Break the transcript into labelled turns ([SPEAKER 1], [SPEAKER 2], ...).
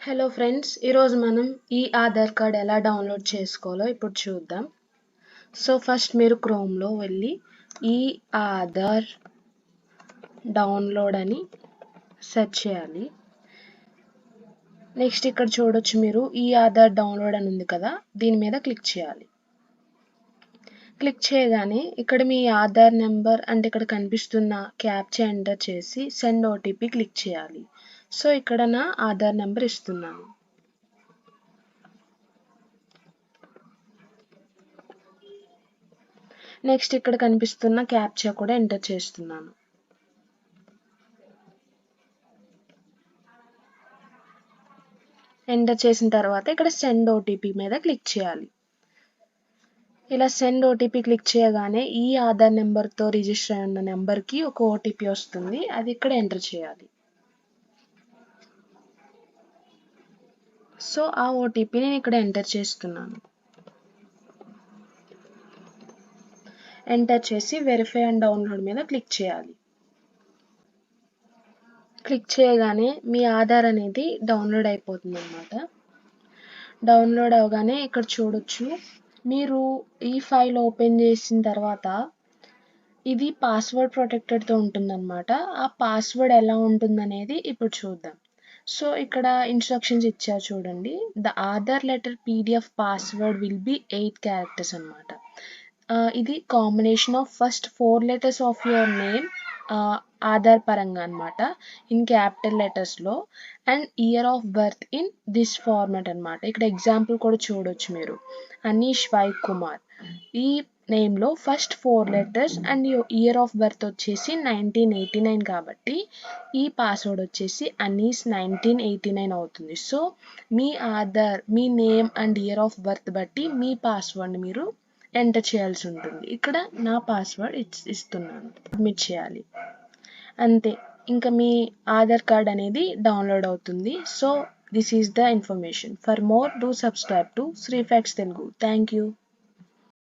[SPEAKER 1] Hello friends ఈరోజు మనం ఈ ఆధార్ కార్డ్ ఎలా డౌన్లోడ్ చేసుకోవాలో ఇప్పుడు చూద్దాం. సో ఫస్ట్ మీరు క్రోమ్లో వెళ్ళి ఈ ఆధార్ డౌన్లోడ్ అని సెర్చ్ చేయాలి. నెక్స్ట్ ఇక్కడ చూడొచ్చు మీరు ఈ ఆధార్ డౌన్లోడ్ అని ఉంది కదా దీని మీద క్లిక్ చేయాలి. క్లిక్ చేయగానే ఇక్కడ మీ ఆధార్ నెంబర్ అంటే ఇక్కడ కనిపిస్తున్న క్యాప్చా ఎంటర్ చేసి సెండ్ ఓటీపీ క్లిక్ చేయాలి. సో ఇక్కడ నా ఆధార్ నెంబర్ ఇస్తున్నాను. నెక్స్ట్ ఇక్కడ కనిపిస్తున్న క్యాప్చా కూడా ఎంటర్ చేస్తున్నాను. ఎంటర్ చేసిన తర్వాత ఇక్కడ సెండ్ ఓటీపీ మీద క్లిక్ చేయాలి. ఇలా సెండ్ ఓటీపీ క్లిక్ చేయగానే ఈ ఆధార్ నెంబర్తో రిజిస్టర్ అయి ఉన్న నెంబర్కి ఒక ఓటీపీ వస్తుంది. అది ఇక్కడ ఎంటర్ చేయాలి. సో ఆ ఓటీపీ నేను ఇక్కడ ఎంటర్ చేస్తున్నాను. ఎంటర్ చేసి వెరిఫై అండ్ డౌన్లోడ్ మీద క్లిక్ చేయాలి. క్లిక్ చేయగానే మీ ఆధార్ అనేది డౌన్లోడ్ అయిపోతుంది అనమాట డౌన్లోడ్ అవగానే ఇక్కడ చూడొచ్చు. మీరు ఈ ఫైల్ ఓపెన్ చేసిన తర్వాత ఇది పాస్వర్డ్ ప్రొటెక్టెడ్తో ఉంటుందన్నమాట. ఆ పాస్వర్డ్ ఎలా ఉంటుందనేది ఇప్పుడు చూద్దాం. సో ఇక్కడ ఇన్స్ట్రక్షన్స్ ఇచ్చారు చూడండి. The Aadhaar letter PDF password will be eight characters అనమాట ఇది combination of first four letters of your name Aadhaar పరంగా అనమాట in capital లెటర్స్లో and year of birth in this format అనమాట ఇక్కడ ఎగ్జాంపుల్ కూడా చూడొచ్చు మీరు. అనీష్ వై కుమార్ ఈ నేమ్లో first four letters and year of birth వచ్చేసి నైన్టీన్ ఎయిటీ నైన్ కాబట్టి ఈ పాస్వర్డ్ వచ్చేసి అనీస్ నైన్టీన్ ఎయిటీ నైన్ అవుతుంది. సో మీ ఆధార్ మీ name and year of birth బట్టి మీ పాస్వర్డ్ని మీరు ఎంటర్ చేయాల్సి ఉంటుంది. ఇక్కడ నా పాస్వర్డ్ ఇస్తున్నాను. సబ్మిట్ చేయాలి. అంతే. ఇంకా మీ ఆధార్ కార్డ్ అనేది డౌన్లోడ్ అవుతుంది. So this is the information. For more do subscribe to Sri facts Telugu. Thank you.